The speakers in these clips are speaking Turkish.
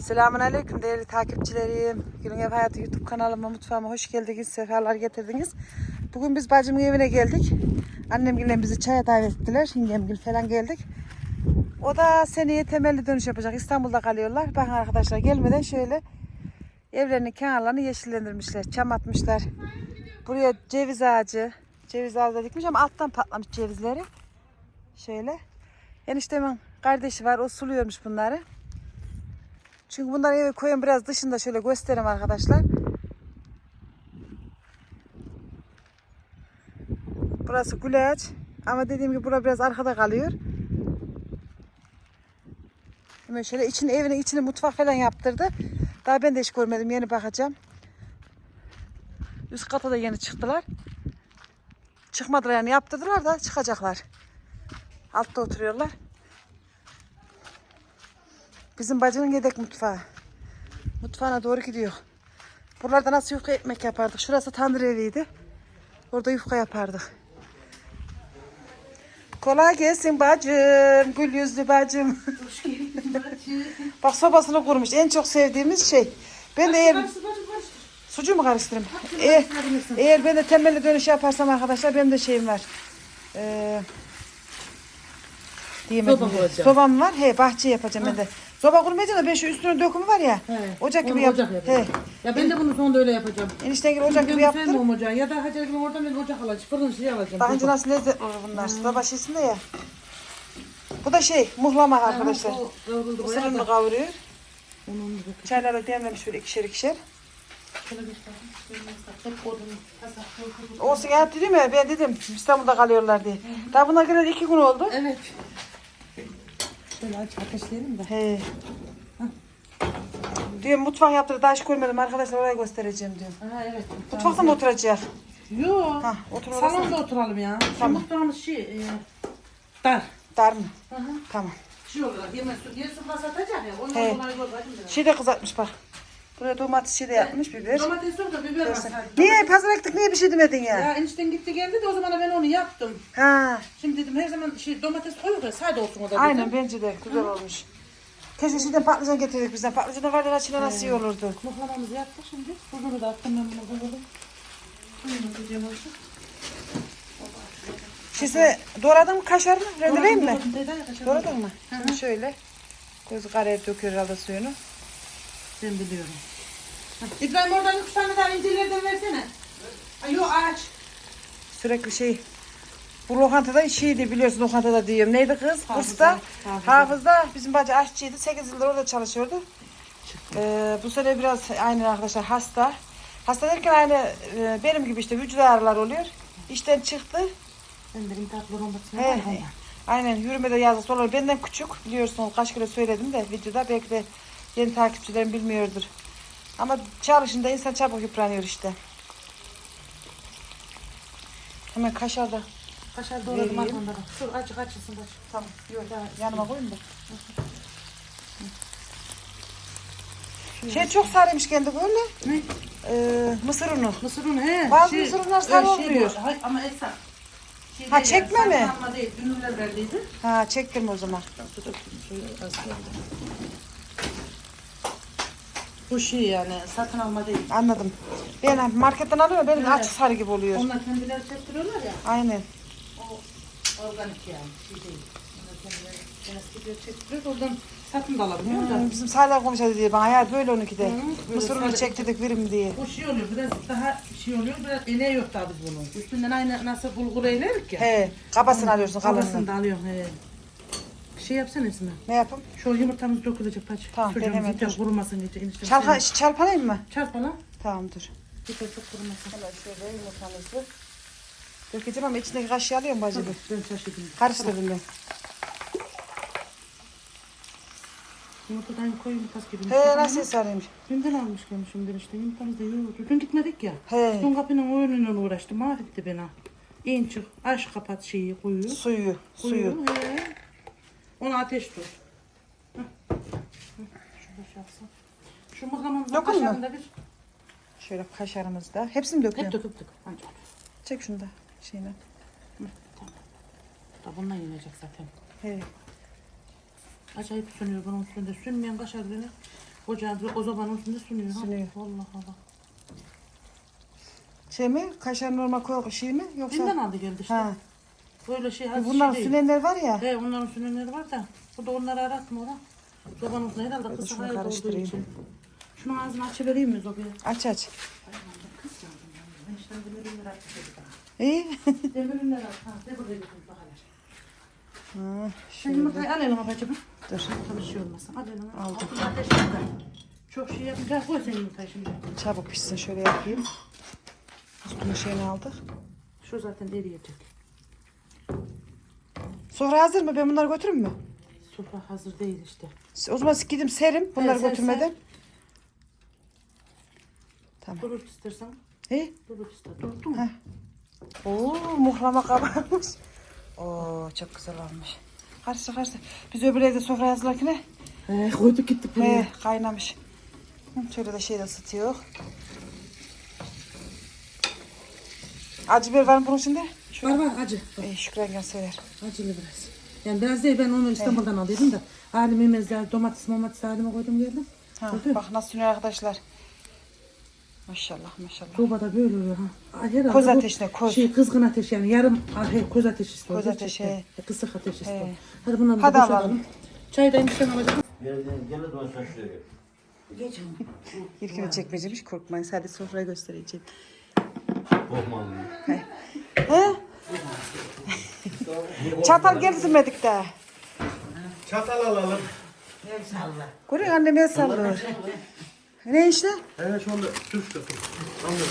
Selamun Aleyküm değerli takipçilerim. Günün Ev Hayatı YouTube kanalıma, mutfağıma hoş geldiniz, sefalar getirdiniz. Bugün biz bacımın evine geldik. Annemgille bizi çaya davet ettiler. Yengemgil falan geldik. O da seneye temelli dönüş yapacak. İstanbul'da kalıyorlar. Bakın arkadaşlar gelmeden şöyle evlerinin kenarlarını yeşillendirmişler. Çam atmışlar. Buraya ceviz ağacı. Ceviz ağacı dikmiş ama alttan patlamış cevizleri. Şöyle. Eniştemin kardeşi var. O suluyormuş bunları. Çünkü bunları eve koyun biraz dışında şöyle göstereyim arkadaşlar. Burası güleç. Ama dediğim gibi bura biraz arkada kalıyor. Hemen şöyle içini evine içini mutfak falan yaptırdı. Daha ben de hiç görmedim. Yeni bakacağım. Üst kata da yeni çıktılar. Çıkmadılar yani yaptırdılar da çıkacaklar. Altta oturuyorlar. Bizim bacının yedek mutfağı. Mutfağına doğru gidiyor. Buralarda nasıl yufka ekmek yapardık? Şurası tandır eviydi. Orada yufka yapardık. Kolay gelsin bacım. Gül yüzlü bacım. Bak sobasını kurmuş. En çok sevdiğimiz şey. Ben de eğer sucuğu mu karıştırayım? Eğer, eğer ben de temelli dönüş yaparsam arkadaşlar benim de şeyim var. Ee, diyemedim Soba. Sobam var. He bahçe yapacağım ben de. Soba kurmayacağım da ben şu üstüne dökümü var ya. He. Ocak Onu gibi yap. ocak He. Ya ben de bunu sonunda öyle yapacağım. Enişten gibi ocak gibi Ben yaptım. sevmiyorum ocağı. Ya da Hacer gibi oradan ben ocak alacağım. Fırın şey alacağım. Daha önce nasıl lezzetli olur bunlar. Soba şeysinde ya. Bu da şey muhlama arkadaşlar. Mısırını kavuruyor. Onu onu Çayları demlemiş böyle ikişer ikişer. Olsun ya dedim ya ben dedim İstanbul'da kalıyorlar diye. Daha bunlar geleli iki gün oldu. Evet. Şöyle aç ateşleyelim de. He. Diyorum mutfak yaptırdı daha hiç görmedim arkadaşlar oraya göstereceğim diyorum. Ha evet. Mutfakta mı oturacak? Yok. Ha, oturma Salonda oturalım ya. Şu Tamam. mutfağımız şey, e, dar. Dar mı? Hı hı. Tamam. Şey olarak yemek su, yer su satacak ya. He. Ondan dolayı yok. Hadi biraz. Şey de kızartmış bak. Buraya domates şey de yapmış biber. Domates yok da biber var sadece. Niye pazar ektik niye bir şey demedin ya? Ya enişten gitti geldi de o zaman ben onu yaptım. Ha, Şimdi dedim her zaman şey domates koyuyor ya sade olsun o da dedim. aynen bence de güzel olmuş. Keşke şeyden patlıcan getirdik bizden. Patlıcan da var ya içine nasıl iyi olurdu. Mıhlamamızı yaptık şimdi. Buzunu da attım ben bunu buzunu. Bunu diyeceğim olsun. Şimdi doğradın mı kaşarını? Rendeleyeyim mi? Doğradım? Doğradın mı? Şöyle. Gözü karaya döküyor herhalde suyunu. Ben biliyorum. İbrahim oradan üç tane daha incelerden versene. Ay yok ağaç. Sürekli şey. Bu lokantada şeydi biliyorsun lokantada diyorum. Neydi kız? Hafıza, Usta. hafıza. Hafızda. Bizim bacı aşçıydı. 8 yıldır orada çalışıyordu. Ee, bu sene biraz aynı arkadaşlar hasta. Hasta derken aynı e, benim gibi işte vücut ağrıları oluyor. İşten çıktı. Ben de intihar He, var. Aynen yürümede yazdı sorular. Benden küçük biliyorsunuz kaç kere söyledim de videoda belki de yeni takipçilerim bilmiyordur. Ama çalışınca insan çabuk yıpranıyor işte. Hemen kaşarda. Kaşar doğradım arkamda. Dur acık açılsın baş. Tamam. Yok yanıma koyayım da. Şey çok sarıymış kendi böyle. Ne? Ee, mısır unu. Mısır unu he. Bazı mısır unlar sarı e, olmuyor. bu, hay- ama Esra. Şey Ha, çekme yani, mi? değil. Dünürler verdiydi. Ha çektim o zaman. Bu şey yani satın alma değil. Anladım. Ben marketten alıyorum benim Evet. açık sarı gibi oluyor. Onlar kendileri çektiriyorlar ya. Aynen. O organik yani. Şey değil. Onlar kendileri kendileri çektiriyor. Oradan satın da alabiliyor da. Hmm, bizim Salih komşu dedi bana ya böyle onunki de. Hı, böyle Mısır unu sarı- çektirdik verim diye. O şey oluyor biraz daha şey oluyor biraz eneği yok daha biz bunun. Üstünden aynı nasıl bulgur eylerik ya. He, kabasını alıyorsun kalınını. da alıyorum he. Şey yapsana Esma. Ne yapayım? Şu yumurtamız dökülecek paç. Tamam, ben Çocuğumuz hemen dur. kurumasın gece enişte. Çalka, çalpalayayım mı? Çarpala. Tamam dur. Yeter çok kurumasın. Hemen şöyle yumurtamızı. Dökeceğim ama içindeki kaşığı alıyorum bacı bir. Ben şaşırdım. Karıştırdım ben. Yumurtadan koy yumurtası gibi. He nasıl sarıymış. Dünden almış gelmişim ben işte yumurtamız da yiyordu. Dün gitmedik ya. He. Dün kapının önünden uğraştım. Mahvetti beni. İn çık. Aç kapat şeyi kuyu. Suyu, suyu. Kuyu. He. Ona ateş tut. Hah, Şurada şey. Şu mıhlamamızın Dokun mu? bir. Şöyle kaşarımızı da. Hepsini Hep döküyorum. döküp dök. Ancak. Çek şunu da şeyine. Da bundan yenecek zaten. He. Acayip sönüyor bunun üstünde. Sünmeyen kaşar beni. Ocağın o zamanın üstünde sünüyor. ha. Sünüyor. Allah Allah. Şey mi? Kaşar normal koy şey mi? Yoksa? Kimden aldı geldi işte. Ha. Böyle şey E, hadi Bunların şey değil. sünenler var ya. He onların sünenleri var da. Bu da onları aratma ona. Zobanın üstüne herhalde kısa şunu hayat olduğu karıştırayım. için. Şunu ağzını açıvereyim mi Zoba'ya? Aç aç. Ben. İşte demirleri bana. İyi. Demirleri attı. Ha, de buraya götür bakalım. Ha, Sen şöyle. yumurtayı al elime bacım. Dur. Tabii şey olmasın. Al elime. Aldım. Çok şey yapınca koy sen yumurtayı şimdi. Çabuk pişsin şöyle yapayım. Üstüne şeyini aldık. Şu zaten eriyecek. Sofra hazır mı? Ben bunları götüreyim mü? Sofra hazır değil işte. O zaman gidip serim bunları sen götürmeden. ser. Tamam. Durur istersen. İyi. Durur ister. Durdun mu? Heh. Oo muhlama kabarmış. Oo çok güzel olmuş. Karıştır karıştır. Biz öbür evde sofra hazırlarken He koyduk gittik buraya. he, kaynamış. Şöyle de şey de ısıtıyor. Acı biber var mı bunun içinde? Var var acı. Ee, Şükran sever. Acılı biraz. Yani biraz değil ben onu İstanbul'dan aldıydım da. Halime mezler domates domates halime koydum geldim. Ha, bak nasıl sünüyor arkadaşlar. Maşallah maşallah. Sobada böyle oluyor ha. Herhalde Koz bu ateşine, koz. Şey kızgın ateş yani yarım ah, he, koz ateş istiyor. Koz gerçekten. ateşi, E, Kısık ateş istiyor. He. Hadi bunları Hadi da alalım. Çay da enişten alacağım. Gel gel gel de sen şuraya gel. İlkini çekmeyeceğim korkmayın. Sadece sofrayı göstereceğim. Korkma oğlum. He? Çatal getirmedik de. Çatal alalım. Görüyor annem el sallıyor. Ne işte? Evet şu anda şu kapı. Anladım.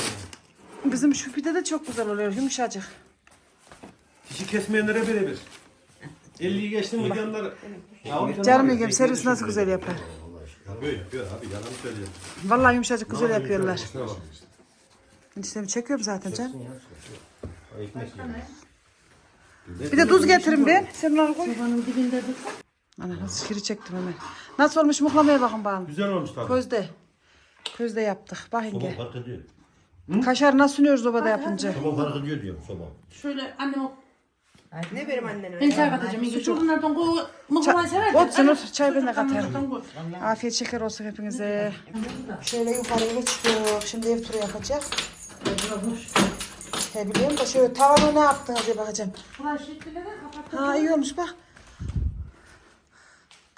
Bizim şu pide de çok güzel oluyor. Yumuşacık. Dişi kesmeyenlere birebir. 50'yi geçtim mi yanlar. Canım yengem servis nasıl güzel yapar. Böyle yapıyor abi yalan söylüyor. Vallahi yumuşacık güzel yapıyorlar. İşte çekiyorum zaten can. Ay, Ekmek yiyor. Bir de tuz getirin ben. Sen onları koy. Sobanın dibinde dur. Ana nasıl şiri çektim hemen. Nasıl olmuş muhlamaya bakın bakalım. Güzel olmuş tabii. Közde. Közde yaptık. Bak Soba yenge. fark ediyor. Kaşar nasıl sünüyoruz obada yapınca. Soba fark ediyor diyorum soba. Şöyle annem o... Ne benim annen öyle? Ben çay katacağım. İnce şu bunlardan koy. Mıhlamayı sever misin? Olsun otur çay ben de katarım. Afiyet şeker olsun hepinize. Şöyle yukarıya çıktık. Şimdi ev turu yapacak. He biliyorum da şöyle tavanı ne yaptınız diye bakacağım. Burayı şekilde de kapat. Ha iyi olmuş bak.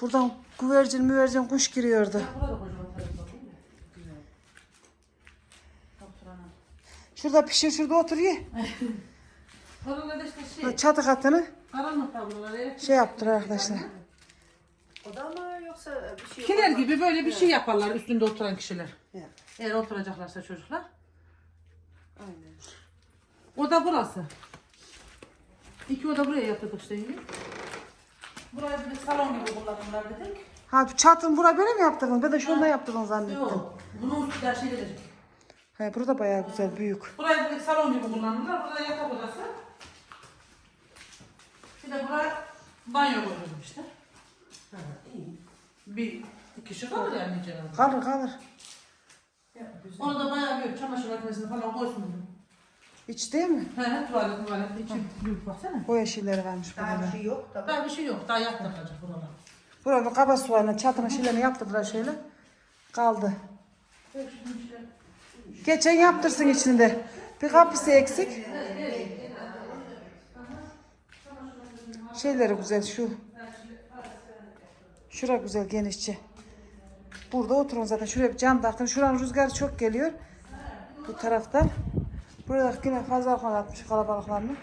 Buradan güvercin müvercin kuş giriyordu. Şurada pişir şurada otur ye. Oralarda işte şey. Çatı katını buralar. şey yaptılar arkadaşlar. O da mı yoksa bir şey Kiler gibi böyle bir şey yaparlar üstünde oturan kişiler. Ya. Eğer oturacaklarsa çocuklar. Aynen. O da burası. İki oda buraya yaptırdık işte yine. Burayı bir salon gibi kullanırlar dedik. Ha çatın bura böyle mi yaptınız? Ben de şunda yaptınız zannettim. Yok. Bunun üstü de şey gelecek. He burada bayağı güzel büyük. Burayı dedik salon gibi kullanırlar. Burada yatak odası. Bir de buraya banyo koyuyorum işte. Bir iki kişi kalır yani Cenab-ı Kalır kalır. Onu da bayağı büyük çamaşır makinesini falan koysun. İç değil mi? He tuvalet tuvalet içi büyük baksana. Boya şeyleri varmış Daha burada. bir şey yok tabii. Daha bir şey yok. Daha yaptıracak buralar. Burada kaba soğanla çatının şeylerini yaptırdılar şöyle. Kaldı. Geçen yaptırsın içinde. Bir kapısı eksik. Şeyleri güzel şu. Şura güzel genişçe. Burada oturun zaten. Şuraya bir cam taktım. Şuranın rüzgarı çok geliyor. Bu taraftan. Burada yine fazla atmış kalabalıklarını.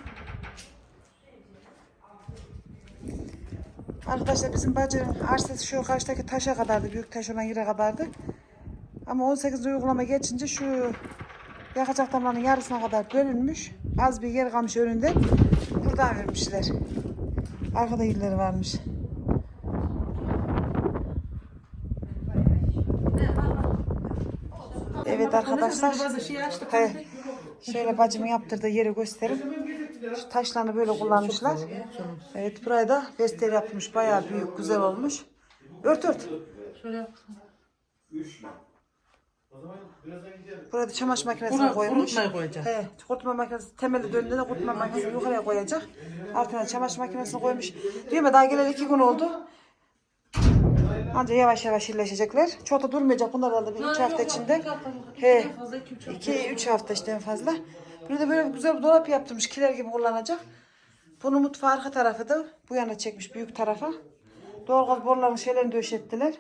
Arkadaşlar bizim bacının arsası şu karşıdaki taşa kadardı. Büyük taş olan yere kadardı. Ama 18. uygulama geçince şu yakacak damlanın yarısına kadar bölünmüş. Az bir yer kalmış önünde. Buradan vermişler. Arkada yerleri varmış. Evet arkadaşlar. He, şöyle bacımın yaptırdığı yeri göstereyim. Şu taşlarını böyle kullanmışlar. Evet buraya da vestel yapmış. Bayağı büyük, güzel olmuş. Ört ört. Şöyle. Burada çamaşır makinesini Buna koymuş. koyacak. He, kurutma makinesi temeli döndüğünde de kurutma makinesini yukarıya koyacak. Altına çamaşır makinesini koymuş. Diyor mu daha geleli iki gün oldu. Anca yavaş yavaş iyileşecekler. Çok da durmayacak bunlar herhalde bir 3 hafta içinde. He. 2-3 hafta işte en fazla. Burada böyle güzel bir dolap yaptırmış. Kiler gibi kullanacak. Bunu mutfağı arka tarafı da bu yana çekmiş büyük tarafa. Doğalgaz borularının şeylerini döşettiler.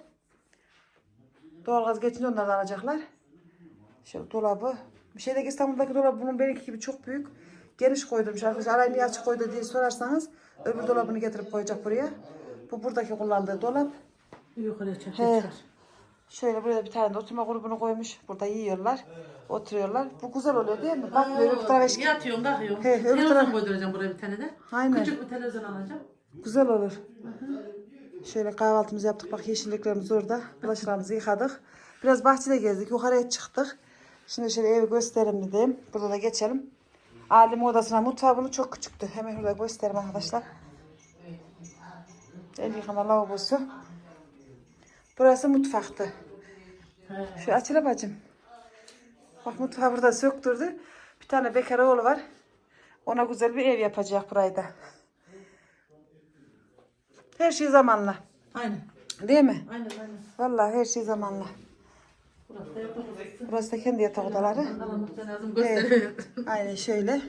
Doğalgaz geçince onları da alacaklar. Şöyle dolabı. Bir şeydeki İstanbul'daki dolap bunun benimki gibi çok büyük. Geniş koydurmuş arkadaşlar. Arayı niye açık koydu diye sorarsanız öbür dolabını getirip koyacak buraya. Bu buradaki kullandığı dolap. Yukarıya He. çekecekler. Şöyle buraya bir tane de oturma grubunu koymuş. Burada yiyorlar. Oturuyorlar. Bu güzel oluyor değil mi? Bak böyle bir tarafa eşki- Yatıyorum, kalkıyorum. He, öbür Televizyon taraf- koyduracağım buraya bir tane de. Aynen. Küçük bir televizyon alacağım. Güzel olur. Şöyle kahvaltımızı yaptık. Bak yeşilliklerimiz orada. Bulaşıklarımızı yıkadık. Biraz bahçede gezdik. Yukarıya çıktık. Şimdi şöyle evi göstereyim dedim. Burada da geçelim. Alim odasına mutfağı bunu çok küçüktü. Hemen burada göstereyim arkadaşlar. El yıkama lavabosu. Burası mutfaktı. Şu açıla bacım. Bak mutfağı burada söktürdü. Bir tane bekar oğlu var. Ona güzel bir ev yapacak burayı da. Her şey zamanla. Aynen. Değil mi? Aynen aynen. Vallahi her şey zamanla. Burası da yatak odası. Burası da kendi yatak odaları. Gösteriyor. Aynen şöyle.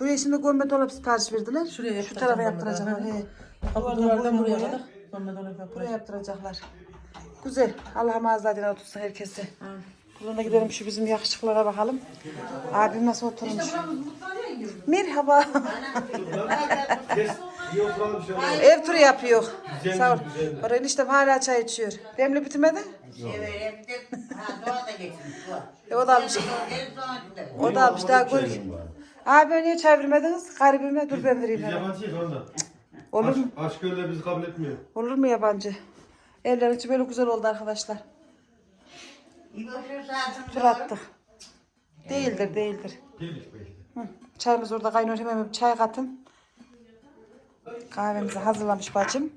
Buraya şimdi gömme dolap sipariş verdiler. Şuraya Şu tarafa bunları. He. Duvardan buraya. kadar. Sonra dolap Buraya yaptıracaklar. Güzel. Allah mağazadan otursun herkese. Buradan da gidelim şu bizim yakışıklara bakalım. Abim nasıl oturmuş? Merhaba. Ev turu yapıyor. Güzel, Sağ ol. güzel. Oraya eniştem hala çay içiyor. Demli bitmedi. E, o da almış. O da almış daha gör. Abi niye çay vermediniz? Garibime dur ben vereyim hemen. Olur Aşk, mu? aşk öyle bizi kabul etmiyor. Olur mu yabancı? Evler içi böyle güzel oldu arkadaşlar. Tur attık. Değildir değildir. Hı. Çayımız orada kaynıyor. Hemen bir çay katın. Kahvemizi hazırlamış bacım.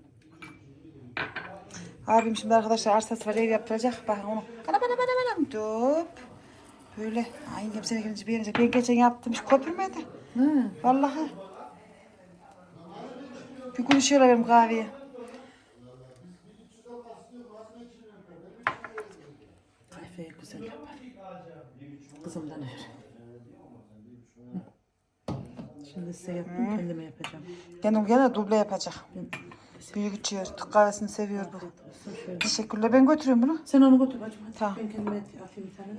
Abim şimdi arkadaşlar arsası var ev yaptıracak. Bakın onu. Bana bana bana bana. Dup. Böyle. Ay seni gelince beğenecek. Ben geçen yaptım. Hiç köpürmedi. Vallahi. Bir şöyle benim kahveye. Kahveyi güzel yapar. Kızımdan öyle. Şimdi size yaptım kendime yapacağım. Kendim gene duble yapacak. Büyük içiyor. Türk kahvesini seviyor bu. Teşekkürler. Ben götürüyorum bunu. Sen onu götür bacım hadi. Tamam. Ben kendime atayım bir tane.